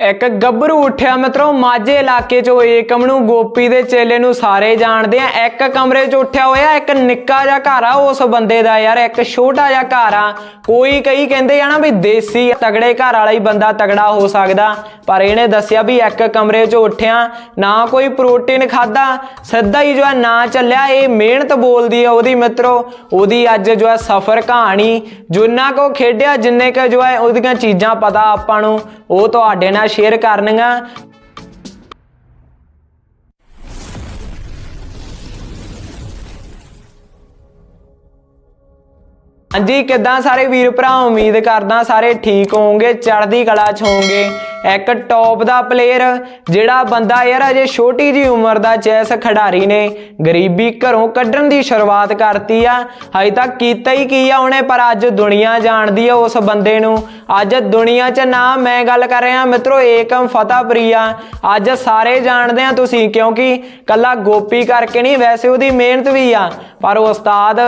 ਇੱਕ ਗੱਭਰੂ ਉੱਠਿਆ ਮਿੱਤਰੋ, ਮਾਝੇ ਇਲਾਕੇ ਚੋਂ ਏਕਮ ਨੂੰ ਗੋਪੀ ਦੇ ਚੇਲੇ ਨੂੰ ਸਾਰੇ ਜਾਣਦੇ ਆ। ਇੱਕ ਕਮਰੇ 'ਚ ਉੱਠਿਆ ਹੋਇਆ, ਇੱਕ ਨਿੱਕਾ ਜਿਹਾ ਘਰ ਆ, ਉਸ ਬੰਦੇ ਦਾ ਯਾਰ, ਇੱਕ ਛੋਟਾ ਜਿਹਾ ਘਰ ਆ। ਕੋਈ ਕਈ ਕਹਿੰਦੇ ਆ ਨਾ ਵੀ ਦੇਸੀ ਤਗੜੇ ਘਰ ਵਾਲਾ ਹੀ ਬੰਦਾ ਤਗੜਾ ਹੋ ਸਕਦਾ। ਪਰ ਇਹਨੇ ਦੱਸਿਆ ਵੀ ਇੱਕ ਕਮਰੇ 'ਚ ਉੱਠਿਆ, ਨਾ ਕੋਈ ਪ੍ਰੋਟੀਨ ਖਾਦਾ ਸਿੱਧਾ ਹੀ ਜੋ ਹੈ ਨਾ ਚੱਲਿਆ। ਇਹ ਮਿਹਨਤ ਬੋਲਦੀ ਹੈ ਉਹਦੀ ਮਿੱਤਰੋ। ਉਹਦੀ ਅੱਜ ਜੋ ਹੈ ਸਫਰ ਕਹਾਣੀ, ਜਿੰਨਾ ਕੋ ਖੇਡਿਆ, ਜਿੰਨੇ ਕ ਜੋ ਹੈ ਉਹਦੀਆਂ ਚੀਜ਼ਾਂ ਪਤਾ ਆਪਾਂ ਨੂੰ, ਉਹ ਤੁਹਾਡੇ ਨਾਲ ਸ਼ੇਅਰ ਕਰਨੀਆਂ। ਹਾਂਜੀ, ਕਿੱਦਾਂ ਸਾਰੇ ਵੀਰ ਭਰਾ? ਉਮੀਦ ਕਰਦਾ ਸਾਰੇ ਠੀਕ ਹੋਵੋਗੇ, ਚੜ੍ਹਦੀ ਕਲਾ ਚ ਹੋਵੋਗੇ। ਇੱਕ ਟੌਪ ਦਾ ਪਲੇਅਰ ਜਿਹੜਾ ਬੰਦਾ ਯਾਰ ਅਜੇ ਛੋਟੀ ਜੀ ਉਮਰ ਦਾ ਚੈਸ ਖਿਡਾਰੀ ਨੇ, ਗਰੀਬੀ ਘਰੋਂ ਕੱਢਣ ਦੀ ਸ਼ੁਰੂਆਤ ਕਰਤੀ ਆ। ਹਜੇ ਤੱਕ ਕੀਤਾ ਹੀ ਕੀ ਆ ਉਹਨੇ, ਪਰ ਅੱਜ ਦੁਨੀਆ ਜਾਣਦੀ ਆ ਉਸ ਬੰਦੇ ਨੂੰ। ਅੱਜ ਦੁਨੀਆ 'ਚ ਨਾ ਮੈਂ ਗੱਲ ਕਰ ਰਿਹਾ, ਮਿੱਤਰੋ, ਏਕਮ ਫਤਿਹਪੁਰੀਆ ਅੱਜ ਸਾਰੇ ਜਾਣਦੇ ਆ ਤੁਸੀਂ, ਕਿਉਂਕਿ ਕੱਲਾ ਗੋਪੀ ਕਰਕੇ ਨਹੀਂ, ਵੈਸੇ ਉਹਦੀ ਮਿਹਨਤ ਵੀ ਆ। ਪਰ ਉਸਤਾਦ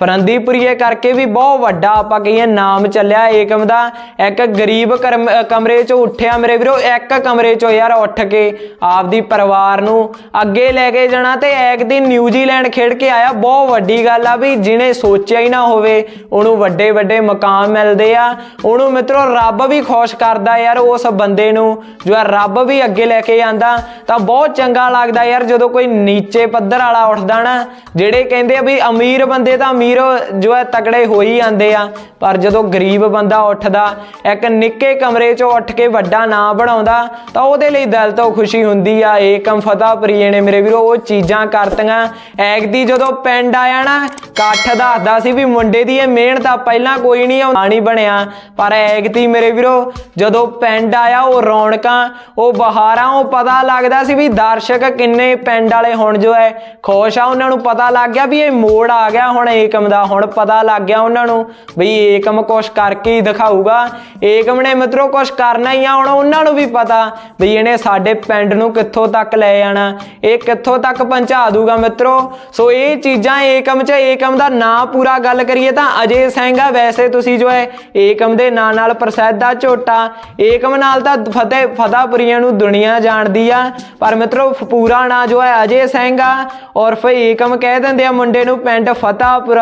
ਫਰੰਦੀਪੁਰੀਏ ਕਰਕੇ ਵੀ ਬਹੁਤ ਵੱਡਾ, ਆਪਾਂ ਕਹੀਏ, ਨਾਮ ਚੱਲਿਆ ਏਕਮ ਦਾ। ਇੱਕ ਗਰੀਬ ਕਰਮ- ਕਮਰੇ ਚ ਉੱਠਿਆ ਮੇਰੇ ਵੀਰੋ, ਇੱਕ ਕਮਰੇ 'ਚੋਂ ਯਾਰ ਉੱਠ ਕੇ ਆਪਦੀ ਪਰਿਵਾਰ ਨੂੰ ਅੱਗੇ ਲੈ ਕੇ ਜਾਣਾ ਤੇ ਇੱਕ ਦਿਨ ਨਿਊਜ਼ੀਲੈਂਡ ਖੇਡ ਕੇ ਆਇਆ। ਬਹੁਤ ਵੱਡੀ ਗੱਲ ਆ ਵੀ ਜਿਹਨੇ ਸੋਚਿਆ ਹੀ ਨਾ ਹੋਵੇ, ਉਹਨੂੰ ਵੱਡੇ ਵੱਡੇ ਮਕਾਮ ਮਿਲਦੇ ਆ। ਉਹਨੂੰ ਮਿੱਤਰੋ, ਰੱਬ ਵੀ ਖੁਸ਼ ਕਰਦਾ ਯਾਰ ਉਸ ਬੰਦੇ ਨੂੰ। ਜੋ ਰੱਬ ਵੀ ਅੱਗੇ ਲੈ ਕੇ ਜਾਂਦਾ, ਤਾਂ ਬਹੁਤ ਚੰਗਾ ਲੱਗਦਾ ਯਾਰ ਜਦੋਂ ਕੋਈ ਨੀਚੇ ਪੱਧਰ ਵਾਲਾ ਉੱਠਦਾ ਨਾ, ਜਿਹੜੇ ਕਹਿੰਦੇ ਆ ਵੀ ਅਮੀਰ ਬੰਦੇ ਤਾਂ ਅਮੀਰ ਜੋ ਹੈ ਤਕੜੇ ਹੋ ਹੀ ਜਾਂਦੇ ਆ, ਪਰ ਜਦੋਂ ਗਰੀਬ ਬੰਦਾ ਉੱਠਦਾ, ਇੱਕ ਨਿੱਕੇ ਕਮਰੇ 'ਚੋਂ ਉੱਠ ਕੇ ਵੱਡਾ ਨਾ ਬਣਾਉਂਦਾ, ਤਾਂ ਉਹਦੇ ਲਈ ਦਿਲ ਤੋਂ ਖੁਸ਼ੀ ਹੁੰਦੀ ਆ, ਏਕਮ ਫਤਿਹਪੁਰੀਏ ਨੇ ਮੇਰੇ ਵੀਰੋ, ਉਹ ਚੀਜ਼ਾਂ ਕਰਤੀਆਂ। ਐਗ ਦੀ ਜਦੋਂ ਪਿੰਡ ਆਇਆ ਨਾ, ਇਕੱਠ ਦੱਸਦਾ ਸੀ ਵੀ ਮੁੰਡੇ ਦੀ ਇਹ ਮਿਹਨਤ ਆ, ਪਹਿਲਾਂ ਕੋਈ ਨਹੀਂ ਨਹੀਂ ਬਣਿਆ। ਪਰ ਐਗਤੀ ਮੇਰੇ ਵੀਰੋ, ਜਦੋਂ ਪਿੰਡ ਆਇਆ, ਉਹ ਰੌਣਕਾਂ, ਉਹ ਬਹਾਰਾਂ, ਉਹ ਪਤਾ ਲੱਗਦਾ ਸੀ ਵੀ ਦਰਸ਼ਕ ਕਿੰਨੇ ਪਿੰਡ ਵਾਲੇ ਹੁਣ ਜੋ ਹੈ, ਖੁਸ਼ ਆ ਉਹਨਾਂ ਨੂੰ ਪਤਾ ਲੱਗ ਗਿਆ ਵੀ ਇਹ ਮੋੜ ਆ ਗਿਆ ਹੁਣ, ਏਕਮ ਦਾ ਹੁਣ ਪਤਾ ਲੱਗ ਗਿਆ ਉਹਨਾਂ ਨੂੰ। ਵੀ ਏਕਮ ਕੁਛ ਕਰਕੇ ਹੀ ਦਿਖਾਊਗਾ। ਏਕਮ ਨੇ ਮਿੱਤਰੋ ਕੁਛ ਕਰਨਾ ਹੀ ਆ, ਹੁਣ ਉਹਨਾਂ ਨੂੰ ਵੀ ਪਤਾ ਵੀ ਇਹਨੇ ਸਾਡੇ ਪਿੰਡ ਨੂੰ ਕਿੱਥੋਂ ਤੱਕ ਲੈ ਜਾਣਾ, ਇਹ ਕਿੱਥੋਂ ਤੱਕ ਪਹੁੰਚਾ ਦੂਗਾ ਮਿੱਤਰੋ। ਸੋ ਇਹ ਚੀਜ਼ਾਂ ਏਕਮ ਚ, ਏਕਮ ਦਾ ਨਾਂ ਪੂਰਾ ਗੱਲ ਕਰੀਏ ਤਾਂ ਅਜੇ ਸਿੰਘ ਵੈਸੇ ਤੁਸੀਂ ਜੋ ਹੈ, ਏਕਮ ਦੇ ਨਾਂ ਨਾਲ ਪ੍ਰਸਿੱਧ ਆ ਝੋਟਾ। ਏਕਮ ਨਾਲ ਤਾਂ ਫਤਿਹ, ਫਤਿਹਪੁਰੀਆਂ ਨੂੰ ਦੁਨੀਆ ਜਾਣਦੀ ਆ। ਪਰ ਮਿੱਤਰੋ, ਪੂਰਾ ਨਾਂ ਜੋ ਹੈ ਅਜੇ ਸਿੰਘ ਆ ਔਰ ਫਿਰ ਏਕਮ ਕਹਿ ਦਿੰਦੇ ਆ ਮੁੰਡੇ ਨੂੰ ਪਿੰਡ ਫਤਿਹਪੁਰ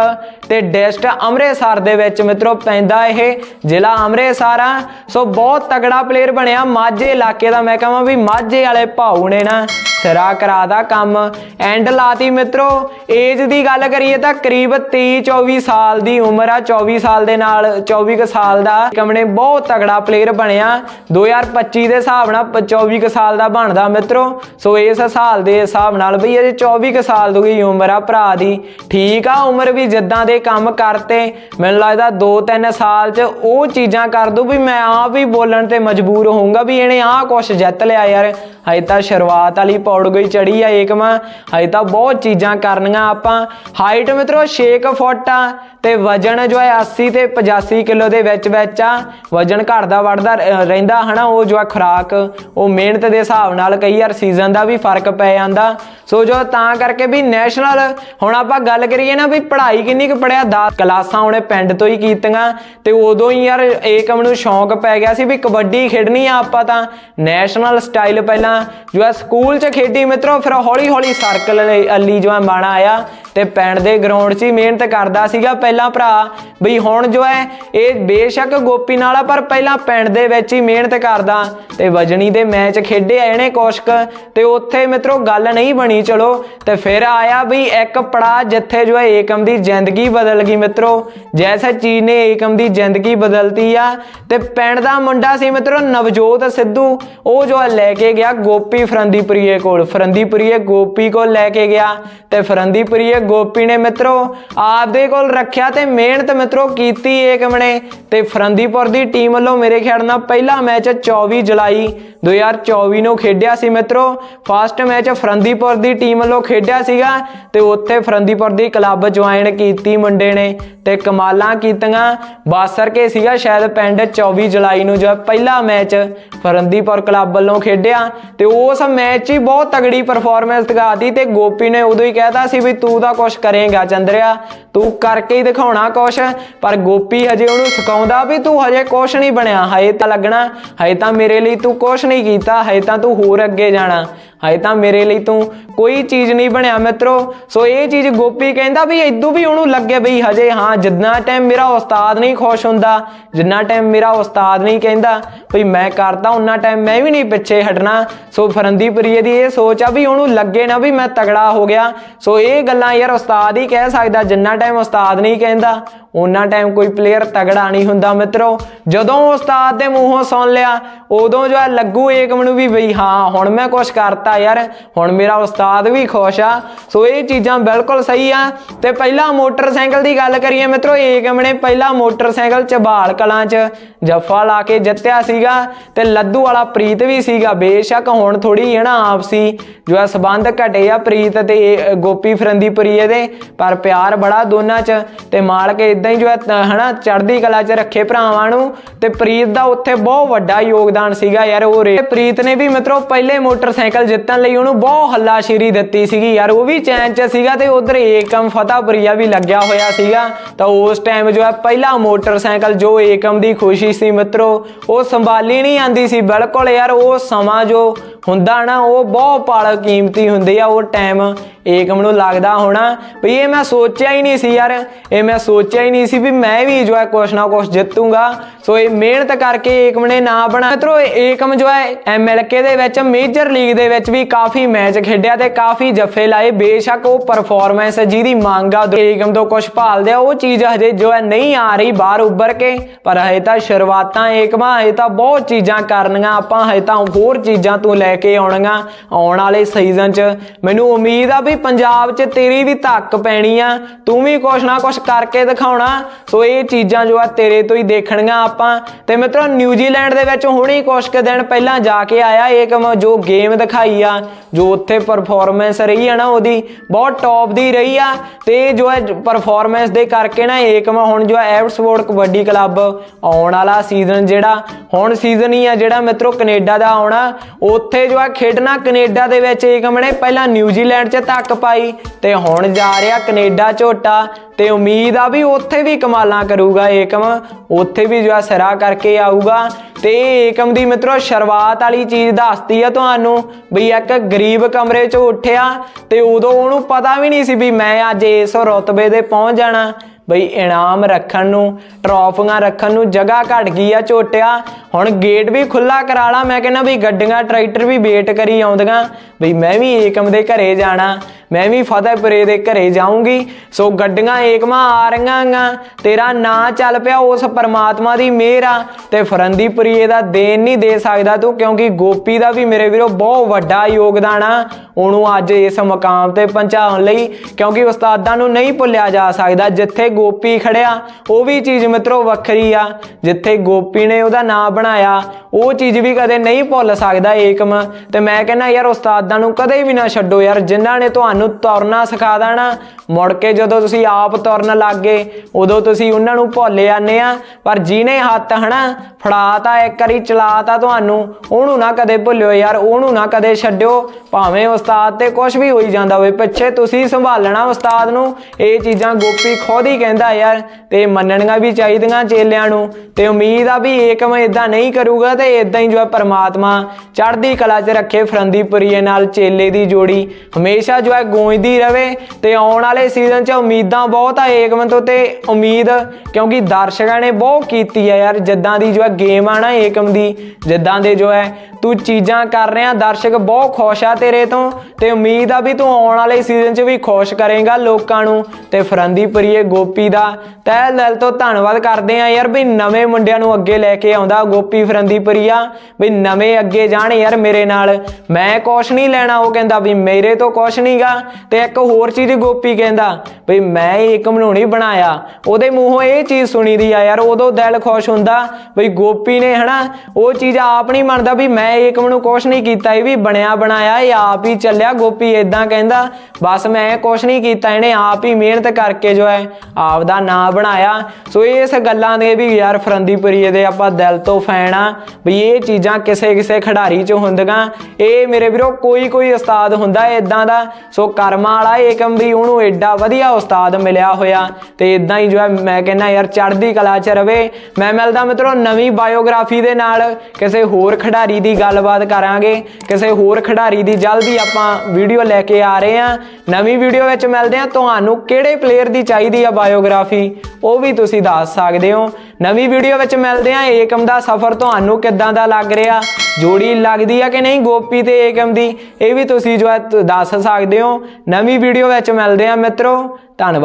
ਤੇ ਡਿਸਟ ਅੰਮ੍ਰਿਤਸਰ ਦੇ ਵਿੱਚ ਮਿੱਤਰੋ ਪੈਂਦਾ ਇਹ ਜ਼ਿਲ੍ਹਾ ਅੰਮ੍ਰਿਤਸਰ ਆ। ਸੋ ਬਹੁਤ ਤਗੜਾ ਪਲੇਅਰ ਬਣਿਆ ਮਾਝੇ ਇਲਾਕੇ ਦਾ। ਮੈਂ ਕਹਾਂ ਵੀ ਮਾਝੇ ਵਾਲੇ ਭਾਊ ਨੇ ਨਾ ਸਿਰਾ ਕਰਾਦਾ ਕੰਮ। ਐਂਡ ਲਾਤੀ ਮਿੱਤਰੋ, ਏਜ ਦੀ ਗੱਲ ਕਰੀਏ ਤਾਂ ਕਰੀਬ 23 24 ਸਾਲ ਦੀ ਉਮਰ ਆ। 24 ਸਾਲ ਦੇ ਨਾਲ 24 ਕੁ ਸਾਲ ਦਾ ਕਮਨੇ ਬਹੁਤ ਤਗੜਾ ਪਲੇਅਰ ਬਣਿਆ। 2025 ਦੇ ਹਿਸਾਬ ਨਾਲ 24 ਸਾਲ ਦਾ ਬਣਦਾ ਮਿੱਤਰੋ। ਸੋ ਇਸ ਸਾਲ ਦੇ ਹਿਸਾਬ ਨਾਲ ਬਈ ਅਜੇ 24 ਕੁ ਸਾਲ ਦੀ ਉਮਰ ਆ ਭਰਾ ਦੀ। ਠੀਕ ਆ, ਉਮਰ ਵੀ ਜਿੱਦਾਂ ਦੇ ਕੰਮ ਕਰਤੇ। ਮੈਨੂੰ ਲੱਗਦਾ 2-3 ਸਾਲ 'ਚ ਉਹ ਚੀਜ਼ਾਂ ਕਰ ਦੂ ਵੀ ਮੈਂ ਆਪ ਵੀ ਬੋਲਣ ਤੇ ਮਜਬੂਰ ਹੋਊਗਾ ਵੀ ਇਹਨੇ ਆਹ ਕੁਛ ਜਿੱਤ ਲਿਆ ਯਾਰ। ਹਜੇ ਤਾਂ ਸ਼ੁਰੂਆਤ ਵਾਲੀ ਪੌੜ ਗਈ ਚੜੀ ਆ ਏਕਮਾ ਹਜੇ ਤਾਂ ਬਹੁਤ ਚੀਜ਼ਾਂ ਕਰਨੀਆਂ ਆਪਾਂ। ਹਾਈਟ ਮਿੱਤਰੋ 6 ਫੁੱਟ ਆ ਤੇ ਵਜਨ ਜੋ ਹੈ 80 ਤੇ 85 ਕਿਲੋ ਦੇ ਵਿੱਚ ਵਿੱਚ ਆ। ਵਜਨ ਘਟਦਾ ਵੜਦਾ ਰ- ਰਹਿੰਦਾ ਹਨਾ, ਉਹ ਜੋ ਹੈ ਖੁਰਾਕ, ਉਹ ਮਿਹਨਤ ਦੇ ਹਿਸਾਬ ਨਾਲ ਕਈ ਵਾਰ ਸੀਜ਼ਨ ਦਾ ਵੀ ਫ਼ਰਕ ਪੈ ਜਾਂਦਾ। ਸੋ ਜੋ ਤਾਂ ਕਰਕੇ ਵੀ ਨੈਸ਼ਨਲ ਹੁਣ ਆਪਾਂ ਗੱਲ ਕਰੀਏ ਨਾ ਵੀ ਪੜ੍ਹਾਈ ਕਿੰਨੀ ਕੁ ਪੜਿਆ 10 ਕਲਾਸਾਂ ਉਹਨੇ ਪਿੰਡ ਤੋਂ ਹੀ ਕੀਤੀਆਂ, ਤੇ ਉਦੋਂ ਹੀ ਯਾਰ ਏਕਮ ਨੂੰ ਸ਼ੌਂਕ ਪੈ ਗਿਆ ਸੀ ਵੀ ਕਬੱਡੀ ਖੇਡਣੀ ਆ ਆਪਾਂ ਤਾਂ। ਨੈਸ਼ਨਲ ਸਟਾਈਲ ਪਹਿਲਾਂ ਜੋ ਹੈ ਸਕੂਲ 'ਚ ਖੇਡੀ ਮਿੱਤਰੋ, ਫਿਰ ਹੌਲੀ ਹੌਲੀ ਸਰਕਲ ਅੱਲੀ ਜੋ ਹੈ ਮਾਣਾ ਆਇਆ ਤੇ ਪਿੰਡ ਦੇ ਗਰਾਊਂਡ 'ਚ ਹੀ ਮਿਹਨਤ ਕਰਦਾ ਸੀਗਾ ਪਹਿਲਾਂ ਭਰਾ। ਬਈ ਹੁਣ ਜੋ ਹੈ, ਇਹ ਬੇਸ਼ੱਕ ਗੋਪੀ ਨਾਲ ਪਰ ਪਹਿਲਾਂ ਪਿੰਡ ਦੇ ਵਿੱਚ ਹੀ ਮਿਹਨਤ ਕਰਦਾ। ਤੇ ਵਜਣੀ ਦੇ ਮੈਚ ਖੇਡੇ ਇਹਨੇ ਕੋਸ਼ਕ। ਤੇ ਉੱਥੇ ਮਿੱਤਰੋ, ਗੱਲ ਨਹੀਂ ਬਣੀ, ਚਲੋ। ਤੇ ਫਿਰ ਆਇਆ ਬਈ ਇੱਕ ਪੜਾ ਜਿੱਥੇ ਜੋ ਹੈ, ਏਕਮ ਦੀ ਜ਼ਿੰਦਗੀ ਬਦਲ ਗਈ ਮਿੱਤਰੋ। ਜੈਸਾ ਚੀਜ਼ ਨੇ ਏਕਮ ਦੀ ਜ਼ਿੰਦਗੀ ਬਦਲਤੀ ਆ। ਤੇ ਪਿੰਡ ਦਾ ਮੁੰਡਾ ਸੀ ਮਿੱਤਰੋ, ਨਵਜੋਤ ਸਿੱਧੂ। ਉਹ ਜੋ ਹੈ ਲੈ ਕੇ ਗਿਆ ਗੋਪੀ ਫਰੰਦੀਪੁਰੀਏ ਕੋਲ। ਫਰੰਦੀਪੁਰੀਏ ਗੋਪੀ ਕੋਲ ਲੈ ਕੇ ਗਿਆ ਤੇ ਫਰੰਦੀਪੁਰੀਏ ਗੋਪੀ ਨੇ ਮਿੱਤਰੋ ਆਪਦੇ ਕੋਲ ਰੱਖਿਆ ਤੇ ਮਿਹਨਤ ਮਿੱਤਰੋ ਕੀਤੀ ਏਕਮ ਨੇ ਤੇ ਫਰੰਦੀਪੁਰ ਦੀ ਟੀਮ ਵੱਲੋਂ ਮੇਰੇ ਖਿਆਲ ਨਾਲ ਪਹਿਲਾ ਮੈਚ 24 ਜੁਲਾਈ 2024 ਨੂੰ ਖੇਡਿਆ ਸੀ ਮਿੱਤਰੋ। ਫਸਟ ਮੈਚ ਫਰੰਦੀਪੁਰ ਦੀ ਟੀਮ ਵੱਲੋਂ ਖੇਡਿਆ ਸੀਗਾ ਤੇ ਉੱਥੇ ਫਰੰਦੀਪੁਰ ਦੀ ਕਲੱਬ ਜੁਆਇਨ ਕੀਤੀ ਮੁੰਡੇ ਨੇ ਤੇ ਕਮਾਲਾਂ ਕੀਤੀਆਂ। ਬਾਸਰ ਕੇ ਸੀਗਾ ਸ਼ਾਇਦ ਪਿੰਡ 24 ਜੁਲਾਈ ਨੂੰ ਜੋ ਪਹਿਲਾ ਮੈਚ ਫਰੰਦੀਪੁਰ ਕਲੱਬ ਵੱਲੋਂ ਖੇਡਿਆ ਤੇ ਉਸ ਮੈਚ 'ਚ ਬਹੁਤ ਤਗੜੀ ਪਰਫਾਰਮੈਂਸ ਦਿਖਾਤੀ ਤੇ ਗੋਪੀ ਨੇ ਉਦੋਂ ਹੀ ਕਹਿਤਾ ਸੀ ਵੀ ਤੂੰ ਤਾਂ ਕੁਝ ਕਰੇਂਗਾ ਚੰਦਰਿਆ, ਤੂੰ ਕਰਕੇ ਹੀ ਦਿਖਾਉਣਾ ਕੁਛ, ਪਰ ਗੋਪੀ ਹਜੇ ਉਹਨੂੰ ਸਿਖਾਉਂਦਾ ਵੀ ਤੂੰ ਹਜੇ ਕੁਛ ਨਹੀਂ ਬਣਿਆ, ਹਜੇ ਤਾਂ ਲੱਗਣਾ, ਹਜੇ ਤਾਂ ਮੇਰੇ ਲਈ ਤੂੰ ਕੁਛ ਨਹੀਂ ਕੀਤਾ, ਹਜੇ ਤਾਂ ਤੂੰ ਹੋਰ ਅੱਗੇ ਜਾਣਾ। ਹਜੇ ਤਾਂ ਮੇਰੇ ਲਈ ਤੂੰ ਕੋਈ ਚੀਜ਼ ਨਹੀਂ ਬਣਿਆ ਮਿੱਤਰੋ। ਸੋ ਇਹ ਚੀਜ਼ ਗੋਪੀ ਕਹਿੰਦਾ ਵੀ ਇਦੋਂ ਵੀ ਉਹਨੂੰ ਲੱਗੇ ਬਈ ਹਜੇ ਹਾਂ, ਜਿੰਨਾ ਟਾਈਮ ਮੇਰਾ ਉਸਤਾਦ ਨਹੀਂ ਖੁਸ਼ ਹੁੰਦਾ, ਜਿੰਨਾ ਟਾਈਮ ਮੇਰਾ ਉਸਤਾਦ ਨਹੀਂ ਕਹਿੰਦਾ ਵੀ ਮੈਂ ਕਰਦਾ ਉਹਨਾਂ ਟਾਈਮ ਮੈਂ ਵੀ ਨਹੀਂ ਪਿੱਛੇ ਹਟਣਾ। ਸੋ ਫਰੰਦੀਪੁਰੀਏ ਦੀ ਇਹ ਸੋਚ ਆ ਵੀ ਉਹਨੂੰ ਲੱਗੇ ਨਾ ਵੀ ਮੈਂ ਤਗੜਾ ਹੋ ਗਿਆ। ਸੋ ਇਹ ਗੱਲਾਂ ਯਾਰ ਉਸਤਾਦ ਹੀ ਕਹਿ ਸਕਦਾ, ਜਿੰਨਾ ਟਾਈਮ ਉਸਤਾਦ ਨਹੀਂ ਕਹਿੰਦਾ ਉਹਨਾਂ ਟਾਈਮ ਕੋਈ ਪਲੇਅਰ ਤਗੜਾ ਨਹੀਂ ਹੁੰਦਾ ਮਿੱਤਰੋ। ਜਦੋਂ ਉਸਤਾਦ ਦੇ ਮੂੰਹੋਂ ਸੁਣ ਲਿਆ, ਉਦੋਂ ਜੋ ਹੈ ਲੱਗੂ ਏਕਮ ਨੂੰ ਵੀ ਬਈ ਹਾਂ, ਹੁਣ ਮੈਂ ਕੁਝ ਕਰਤਾ ਯਾਰ, ਹੁਣ ਮੇਰਾ ਉਸਤਾਦ ਵੀ ਖੁਸ਼ ਆ। ਸੋ ਇਹ ਚੀਜ਼ਾਂ ਬਿਲਕੁਲ ਸਹੀ ਆ। ਤੇ ਪਹਿਲਾ ਮੋਟਰਸਾਈਕਲ ਦੀ ਗੱਲ ਕਰੀਏ ਮਿੱਤਰੋ ਏਕਮ ਨੇ ਪਹਿਲਾ ਮੋਟਰਸਾਈਕਲ ਚਬਾਲ ਕਲਾਂ 'ਚ ਜੱਫਾ ਲਾ ਕੇ ਜਿੱਤਿਆ ਸੀਗਾ ਤੇ ਲੱਦੂ ਵਾਲਾ ਪ੍ਰੀਤ ਵੀ ਸੀਗਾ। ਬੇਸ਼ੱਕ ਹੁਣ ਥੋੜੀ ਹੈ ਨਾ ਆਪਸੀ ਜੋ ਹੈ ਸਬੰਧ ਘਟੇ ਆ ਪ੍ਰੀਤ ਤੇ, ਇਹ, ਗੋਪੀ ਫਰੰਦੀਪੁਰੀਏ ਦੇ, ਪਰ ਪਿਆਰ ਬੜਾ ਦੋਨਾਂ 'ਚ। ਤੇ ਮਾਲਕ ਇਦਾਂ ਹੀ ਜੋ ਹੈ ਹਨਾ, ਚੜ੍ਹਦੀ ਕਲਾ 'ਚ ਰੱਖੇ ਭਰਾਵਾਂ ਨੂੰ ਤੇ ਪ੍ਰੀਤ ਦਾ ਉੱਥੇ ਬਹੁਤ ਵੱਡਾ ਯੋਗਦਾਨ ਸੀਗਾ ਯਾਰ ਉਹ ਰੇ ਪ੍ਰੀਤ ਨੇ ਵੀ ਮਿੱਤਰੋ ਪਹਿਲੇ ਮੋਟਰਸਾਈਕਲ ਜਿੱਤਣ ਲਈ ਉਹਨੂੰ ਬਹੁਤ ਹੱਲਾਸ਼ੇਰੀ ਦਿੱਤੀ ਸੀਗੀ ਯਾਰ, ਉਹ ਵੀ ਚੈਨ 'ਚ ਸੀਗਾ ਤੇ ਉਧਰ ਏਕਮ ਫਤਿਹਪੁਰੀਆ ਵੀ ਲੱਗਿਆ ਹੋਇਆ ਸੀਗਾ। ਤਾਂ ਉਸ ਟਾਈਮ ਜੋ ਹੈ, ਪਹਿਲਾ ਮੋਟਰਸਾਈਕਲ ਜੋ ਏਕਮ ਦੀ ਖੁਸ਼ੀ ਸੀ ਮਿੱਤਰੋ, ਉਹ ਸੰਭਾਲੀ ਨਹੀਂ ਆਂਦੀ ਸੀ, ਬਿਲਕੁਲ ਯਾਰ ਉਹ ਸਮਾਂ ਜੋ ਹੁੰਦਾ ਨਾ, ਉਹ ਬਹੁਤ ਪਾਲ ਕੀਮਤੀ ਹੁੰਦੀ ਆ, ਉਹ ਟਾਈਮ ਏਕਮ ਨੂੰ ਲੱਗਦਾ ਹੋਣਾ ਵੀ ਇਹ ਮੈਂ ਸੋਚਿਆ ਹੀ ਨਹੀਂ ਸੀ ਯਾਰ। ਇਹ ਮੈਂ ਸੋਚਿਆ ਹੀ ਨਹੀਂ ਸੀ ਵੀ ਮੈਂ ਵੀ ਜੋ ਹੈ ਕੁਛ ਨਾ ਕੁਛ ਜਿੱਤੂਗਾ। ਸੋ ਇਹ ਮਿਹਨਤ ਕਰਕੇ ਏਕਮ ਨੇ ਨਾ ਬਣਾ। ਮਿੱਤਰੋ ਏਕਮ ਜੋ ਹੈ ਐਮਐਲਕੇ ਦੇ ਵਿੱਚ ਮੇਜਰ ਲੀਗ ਦੇ ਵਿੱਚ ਵੀ ਕਾਫੀ ਮੈਚ ਖੇਡਿਆ ਤੇ ਕਾਫੀ ਜੱਫੇ ਲਾਏ। ਬੇਸ਼ੱਕ ਉਹ ਪਰਫਾਰਮੈਂਸ ਜਿਹਦੀ ਮੰਗ ਆ ਏਕਮ ਤੋਂ ਕੁਝ ਭਾਲਦੇ ਆ, ਉਹ ਚੀਜ਼ ਹਜੇ ਜੋ ਹੈ ਨਹੀਂ ਆ ਰਹੀ ਬਾਹਰ ਉੱਭਰ ਕੇ। ਪਰ ਹਜੇ ਤਾਂ ਸ਼ੁਰੂਆਤਾਂ ਏਕਮਾ, ਹਜੇ ਤਾਂ ਬਹੁਤ ਚੀਜ਼ਾਂ ਕਰਨੀਆਂ, ਆਪਾਂ ਹਜੇ ਤਾਂ ਹੋਰ ਚੀਜ਼ਾਂ ਤੋਂ ਲੈ ਕੇ ਆਉਣੀਆਂ, ਆਉਣ ਵਾਲੇ ਸੀਜ਼ਨ 'ਚ। ਮੈਨੂੰ ਉਮੀਦ ਆ ਵੀ ਪੰਜਾਬ 'ਚ ਤੇਰੀ ਵੀ ਧੱਕ ਪੈਣੀ ਆ। ਤੂੰ ਵੀ ਕੁਛ ਨਾ ਕੁਛ ਕਰਕੇ ਦਿਖਾਉਣਾ। ਸੋ ਇਹ ਚੀਜ਼ਾਂ ਜੋ ਆ ਤੇਰੇ ਤੋਂ ਹੀ ਦੇਖਣੀਆਂ ਆਪਾਂ। ਤੇ ਮਿੱਤਰੋ ਨਿਊਜ਼ੀਲੈਂਡ ਦੇ ਵਿੱਚ ਹੁਣੇ ਕੁਛ ਕੁ ਦਿਨ ਪਹਿਲਾਂ ਜਾ ਕੇ ਆਇਆ ਏਕਮ ਜੋ ਗੇਮ ਦਿਖਾਈ ਆ, ਜੋ ਉੱਥੇ ਪਰਫਾਰਮੈਂਸ ਰਹੀ ਆ ਨਾ ਉਹਦੀ, ਬਹੁਤ ਟੌਪ ਦੀ ਰਹੀ ਆ। ਤੇ ਜੋ ਹੈ ਪਰਫਾਰਮੈਂਸ ਦੇ ਕਰਕੇ ਨਾ ਏਕਮ ਹੁਣ ਜੋ ਹੈ ਕਬੱਡੀ ਕਲੱਬ ਆਉਣ ਵਾਲਾ ਸੀਜ਼ਨ ਜਿਹੜਾ, ਹੁਣ ਸੀਜ਼ਨ ਹੀ ਆ ਜਿਹੜਾ ਮਿੱਤਰੋ, ਕੈਨੇਡਾ ਦਾ ਆਉਣਾ। ਉੱਥੇ ਜੋ ਹੈ ਖੇਡਣਾ ਕੈਨੇਡਾ ਦੇ ਵਿੱਚ ਏਕਮ ਨੇ ਪਹਿਲਾਂ ਨਿਊਜ਼ੀਲੈਂਡ 'ਚ ਤੱਕ ਪਾਈ ਤੇ ਹੁਣ ਜਾ ਰਿਹਾ ਕੈਨੇਡਾ ਝੋਟਾ ਤੇ ਉਮੀਦ ਆ ਵੀ ਉੱਥੇ ਵੀ ਕਮਾਲਾਂ ਕਰੂਗਾ ਏਕਮ, ਉੱਥੇ ਵੀ ਜੋ ਸਿਰਾ ਕਰਕੇ ਆਊਗਾ। ਤੇ ਏਕਮ ਦੀ ਮਿੱਤਰੋ, ਸ਼ੁਰੂਆਤ ਵਾਲੀ ਚੀਜ਼ ਦੱਸਦੀ ਆ ਤੁਹਾਨੂੰ ਬਈ ਇੱਕ ਗਰੀਬ ਕਮਰੇ ਚ ਉੱਠਿਆ ਤੇ ਉਦੋਂ ਉਹਨੂੰ ਪਤਾ ਵੀ ਨਹੀਂ ਸੀ ਵੀ ਮੈਂ ਅੱਜ ਇਸ ਰੁਤਬੇ ਦੇ ਪਹੁੰਚ ਜਾਣਾ। ਬਈ ਇਨਾਮ ਰੱਖਣ ਨੂੰ, ਟਰੋਫੀਆਂ ਰੱਖਣ ਨੂੰ ਜਗ੍ਹਾ ਘਟ ਗਈ ਆ ਝੋਟਿਆ। ਹੁਣ ਗੇਟ ਵੀ ਖੁੱਲਾ ਕਰਾ ਲਾ, ਮੈਂ ਕਹਿੰਦਾ ਵੀ ਗੱਡੀਆਂ, ਟਰੈਕਟਰ ਵੀ ਵੇਟ ਕਰੀ ਆਉਂਦੀਆਂ ਬਈ ਮੈਂ ਵੀ ਏਕਮ ਦੇ ਘਰੇ ਜਾਣਾ, ਮੈਂ ਵੀ ਫਤਿਹਪੁਰੇ ਦੇ ਘਰੇ ਜਾਊਂਗੀ। ਸੋ ਗੱਡੀਆਂ ਏਕਮਾਂ ਆ ਰਹੀਆਂ ਗਾ, ਤੇਰਾ ਨਾਂ ਚੱਲ ਪਿਆ ਉਸ ਪਰਮਾਤਮਾ ਦੀ ਮਿਹਰ ਆ, ਤੇ ਫਰੰਦੀਪੁਰੀਏ ਦਾ ਦੇਣ ਨਹੀਂ ਦੇ ਸਕਦਾ ਤੂੰ, ਕਿਉਂਕਿ ਗੋਪੀ ਦਾ ਵੀ ਮੇਰੇ ਵੀਰੋ ਬਹੁਤ ਵੱਡਾ ਯੋਗਦਾਨ ਆ, ਉਹਨੂੰ ਅੱਜ ਇਸ ਮਕਾਮ ਤੇ ਪਹੁੰਚਾਉਣ ਲਈ, ਕਿਉਂਕਿ ਉਸਤਾਦਾਂ ਨੂੰ ਨਹੀਂ ਭੁੱਲਿਆ ਜਾ ਸਕਦਾ, ਜਿੱਥੇ ਗੋਪੀ ਖੜਿਆ, ਉਹ ਵੀ ਚੀਜ਼ ਮਿੱਤਰੋ ਵੱਖਰੀ ਆ, ਜਿੱਥੇ ਗੋਪੀ ਨੇ ਉਹਦਾ ਨਾਂ ਬਣਾਇਆ। ਉਹ ਚੀਜ਼ ਵੀ ਕਦੇ ਨਹੀਂ ਭੁੱਲ ਸਕਦਾ ਏਕਮ। ਤੇ ਮੈਂ ਕਹਿੰਦਾ ਯਾਰ ਉਸਤਾਦਾਂ ਨੂੰ ਕਦੇ ਵੀ ਨਾ ਛੱਡੋ ਯਾਰ, ਜਿਨ੍ਹਾਂ ਨੇ ਤੁਹਾਨੂੰ ਤੁਰਨਾ ਸਿਖਾ ਦੇਣਾ, ਮੁੜ ਕੇ ਜਦੋਂ ਤੁਸੀਂ ਆਪ ਤੁਰਨ ਲੱਗੇ, ਉਦੋਂ ਤੁਸੀਂ ਉਹਨਾਂ ਨੂੰ ਭੁੱਲ ਜਾਂਦੇ ਆ। ਪਰ ਜਿਹਨੇ ਹੱਥ ਹਨਾ, ਫੜਾਤਾ ਇੱਕ ਵਾਰੀ, ਚਲਾਤਾ ਤੁਹਾਨੂੰ, ਉਹਨੂੰ ਨਾ ਕਦੇ ਭੁੱਲਿਓ ਯਾਰ, ਉਹਨੂੰ ਨਾ ਕਦੇ ਛੱਡਿਓ। ਭਾਵੇਂ ਉਸਤਾਦ ਤੇ ਕੁਝ ਵੀ ਹੋਈ ਜਾਂਦਾ ਹੋਵੇ, ਪਿੱਛੇ ਤੁਸੀਂ ਸੰਭਾਲਣਾ ਉਸਤਾਦ ਨੂੰ। ਇਹ ਚੀਜ਼ਾਂ ਗੋਪੀ ਖੁਦ ਹੀ ਕਹਿੰਦਾ ਯਾਰ, ਤੇ ਮੰਨਣੀਆਂ ਵੀ ਚਾਹੀਦੀਆਂ ਚੇਲਿਆਂ ਨੂੰ। ਤੇ ਉਮੀਦ ਆ ਵੀ ਏਕਮ ਇਦਾਂ ਨਹੀਂ ਕਰੂਗਾ ਤੇ ਇਦਾਂ ਹੀ ਜੋ ਹੈ ਪਰਮਾਤਮਾ ਚੜ੍ਹਦੀ ਕਲਾ 'ਚ ਰੱਖੇ ਫਰੰਦੀਪੁਰੀਏ ਨਾਲ ਚੇਲੇ ਦੀ ਜੋੜੀ ਹਮੇਸ਼ਾ ਜੋ ਹੈ ਗੂੰਜਦੀ ਰਵੇ ਤੇ ਆਉਣ ਵਾਲੇ ਸੀਜ਼ਨ 'ਚ ਉਮੀਦਾਂ ਬਹੁਤ ਆ ਏਕਮ ਤੇ ਉਮੀਦ, ਕਿਉਂਕਿ ਦਰਸ਼ਕਾਂ ਨੇ ਬਹੁਤ ਕੀਤੀ ਆ ਯਾਰ, ਜਿੱਦਾਂ ਦੀ ਜੋ ਹੈ ਗੇਮ ਆ ਨਾ ਏਕਮ ਦੀ, ਜਿੱਦਾਂ ਦੇ ਜੋ ਹੈ ਤੂੰ ਚੀਜ਼ਾਂ ਕਰ ਰਿਹਾ, ਦਰਸ਼ਕ ਬਹੁਤ ਖੁਸ਼ ਆ ਤੇਰੇ ਤੋਂ ਤੇ ਉਮੀਦ ਆ ਵੀ ਤੂੰ ਆਉਣ ਵਾਲੇ ਸੀਜ਼ਨ 'ਚ ਵੀ ਖੁਸ਼ ਕਰੇਗਾ ਲੋਕਾਂ ਨੂੰ ਤੇ ਫਰੰਦੀਪੁਰੀਏ ਗੋਪੀ ਦਾ ਤਹਿ ਦਿਲ ਤੋਂ ਧੰਨਵਾਦ ਕਰਦੇ ਆ ਯਾਰ ਵੀ ਨਵੇਂ ਮੁੰਡਿਆਂ ਨੂੰ ਅੱਗੇ ਲੈ ਕੇ ਆਉਂਦਾ ਗੋਪੀ ਫਰੰਦੀਪੁਰੀਆ ਵੀ ਨਵੇਂ ਅੱਗੇ ਜਾਣ ਯਾਰ ਮੇਰੇ ਨਾਲ। ਮੈਂ ਕੁਛ ਨਹੀਂ ਲੈਣਾ, ਉਹ ਕਹਿੰਦਾ ਵੀ ਮੇਰੇ ਤੋਂ ਕੁਛ ਨਹੀਂਗਾ ਤੇ ਇੱਕ ਹੋਰ ਚੀਜ਼ ਗੋਪੀ ਕਹਿੰਦਾ ਵੀ ਮੈਂ ਇੱਕ ਬਣਾਉਣੀ ਬਣਾਇਆ। ਉਹਦੇ ਮੂੰਹੋਂ ਇਹ ਚੀਜ਼ ਸੁਣੀ ਦੀ ਆ ਯਾਰ, ਉਦੋਂ ਦਿਲ ਖੁਸ਼ ਹੁੰਦਾ ਵੀ ਗੋਪੀ ਨੇ ਹਨਾ, ਉਹ ਚੀਜ਼ ਆਪ ਨਹੀਂ ਮੰਨਦਾ ਵੀ ਮੈਂ ਏਕਮ ਨੂੰ ਕੁਛ ਨਹੀਂ ਕੀਤਾ, ਇਹ ਵੀ ਬਣਿਆ ਬਣਾਇਆ, ਇਹ ਆਪ ਹੀ ਚੱਲਿਆ। ਗੋਪੀ ਇਦਾਂ ਕਹਿੰਦਾ, ਬਸ ਮੈਂ ਕੁਛ ਨਹੀਂ ਕੀਤਾ, ਇਹਨੇ ਆਪ ਹੀ ਮਿਹਨਤ ਕਰਕੇ ਜੋ ਹੈ, ਆਪ ਦਾ ਨਾਂ ਬਣਾਇਆ। ਸੋ ਇਸ ਗੱਲਾਂ ਦੇ ਵੀ ਯਾਰ ਫਰੰਦੀਪੁਰੀਏ ਦੇ ਆਪਾਂ ਦਿਲ ਤੋਂ ਫੈਨ ਆ ਵੀ ਇਹ ਚੀਜ਼ਾਂ ਕਿਸੇ ਕਿਸੇ ਖਿਡਾਰੀ 'ਚ ਹੁੰਦੀਆਂ। ਇਹ ਮੇਰੇ ਵੀਰੋ ਕੋਈ ਕੋਈ ਉਸਤਾਦ ਹੁੰਦਾ ਇਦਾਂ ਦਾ। ਸੋ ਕਰਮਾ ਵਾਲਾ ਏਕਮ ਵੀ ਉਹਨੂੰ ਐਡਾ ਵਧੀਆ ਉਸਤਾਦ ਮਿਲਿਆ ਹੋਇਆ। ਤੇ ਇਦਾਂ ਹੀ ਜੋ ਹੈ, ਮੈਂ ਕਹਿੰਦਾ ਯਾਰ ਚੜ੍ਹਦੀ ਕਲਾ 'ਚ ਰਵੇ। ਮੈਂ ਮਿਲਦਾ ਮਿੱਤਰੋ ਨਵੀਂ ਬਾਇਓਗ੍ਰਾਫੀ ਦੇ ਨਾਲ ਕਿਸੇ ਹੋਰ ਖਿਡਾਰੀ ਦੀ ਗੱਲਬਾਤ ਕਰਾਂਗੇ। ਕਿਸੇ ਹੋਰ ਖਿਡਾਰੀ ਦੀ ਜਲਦੀ ਆਪਾਂ ਵੀਡੀਓ ਲੈ ਕੇ ਆ ਰਹੇ ਹਾਂ। ਨਵੀਂ ਵੀਡੀਓ ਵਿੱਚ ਮਿਲਦੇ ਹਾਂ। ਤੁਹਾਨੂੰ ਕਿਹੜੇ ਪਲੇਅਰ ਦੀ ਚਾਹੀਦੀ ਆ ਬਾਇਓਗ੍ਰਾਫੀ? ਉਹ ਵੀ ਤੁਸੀਂ ਦੱਸ ਸਕਦੇ ਹੋ। ਨਵੀਂ ਵੀਡੀਓ ਵਿੱਚ ਮਿਲਦੇ ਹਾਂ। ਏਕਮ ਦਾ ਸਫ਼ਰ ਤੁਹਾਨੂੰ ਕਿੱਦਾਂ ਦਾ ਲੱਗ ਰਿਹਾ? ਜੋੜੀ ਲੱਗਦੀ ਆ ਕਿ ਨਹੀਂ? ਗੋਪੀ ਤੇ ਏਕਮ ਦੀ। ਇਹ ਵੀ ਤੁਸੀਂ ਜੋ ਹੈ ਦੱਸ ਸਕਦੇ ਹੋ। ਨਵੀਂ ਵੀਡੀਓ ਵਿੱਚ ਮਿਲਦੇ ਹਾਂ ਮਿੱਤਰੋ। ਧੰਨਵਾਦ।